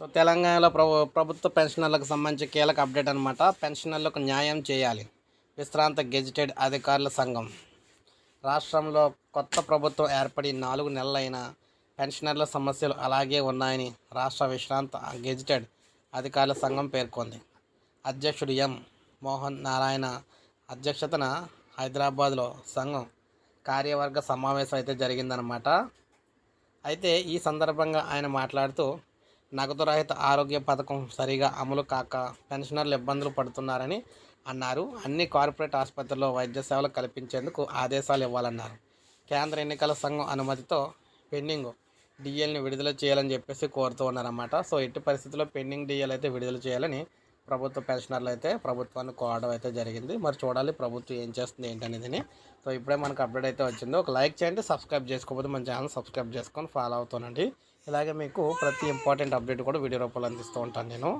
So తెలంగాణలో ప్రభు ప్రభుత్వ పెన్షనర్లకు సంబంధించి కీలక అప్డేట్ అనమాట పెన్షనర్లకు న్యాయం చేయాలి. విశ్రాంత గెజిటెడ్ అధికారుల సంఘం. రాష్ట్రంలో కొత్త ప్రభుత్వం ఏర్పడి నాలుగు నెలలైన పెన్షనర్ల సమస్యలు అలాగే ఉన్నాయని రాష్ట్ర విశ్రాంత గెజిటెడ్ అధికారుల సంఘం పేర్కొంది. అధ్యక్షుడు ఎం. మోహన్ నారాయణ అధ్యక్షతన హైదరాబాద్లో సంఘం కార్యవర్గ సమావేశం అయితే జరిగిందనమాట అయితే ఈ సందర్భంగా ఆయన మాట్లాడుతూ నగదు రహిత ఆరోగ్య పథకం సరిగా అమలు కాక పెన్షనర్లు ఇబ్బందులు పడుతున్నారని అన్నారు. అన్ని కార్పొరేట్ ఆసుపత్రుల్లో వైద్య సేవలు కల్పించేందుకు ఆదేశాలు ఇవ్వాలన్నారు. కేంద్ర ఎన్నికల సంఘం అనుమతితో పెండింగ్ డిఎల్ని విడుదల చేయాలని చెప్పేసి కోరుతూ ఉన్నారన్నమాట. సో ఎట్టి పరిస్థితుల్లో పెండింగ్ డిఎల్ అయితే విడుదల చేయాలని ప్రభుత్వ పెన్షనర్లు అయితే ప్రభుత్వాన్ని కోరడం అయితే జరిగింది. మరి చూడాలి ప్రభుత్వం ఏం చేస్తుంది ఏంటనేది సో ఇప్పుడే మనకు అప్డేట్ అయితే వచ్చింది. ఒక లైక్ చేయండి సబ్స్క్రైబ్ చేసుకోకపోతే మన ఛానల్ సబ్స్క్రైబ్ చేసుకొని ఫాలో అవుతానండి ఇలాగే మీకు ప్రతి ఇంపార్టెంట్ అప్డేట్ కూడా వీడియో రూపంలో అందిస్తూ ఉంటాను నేను.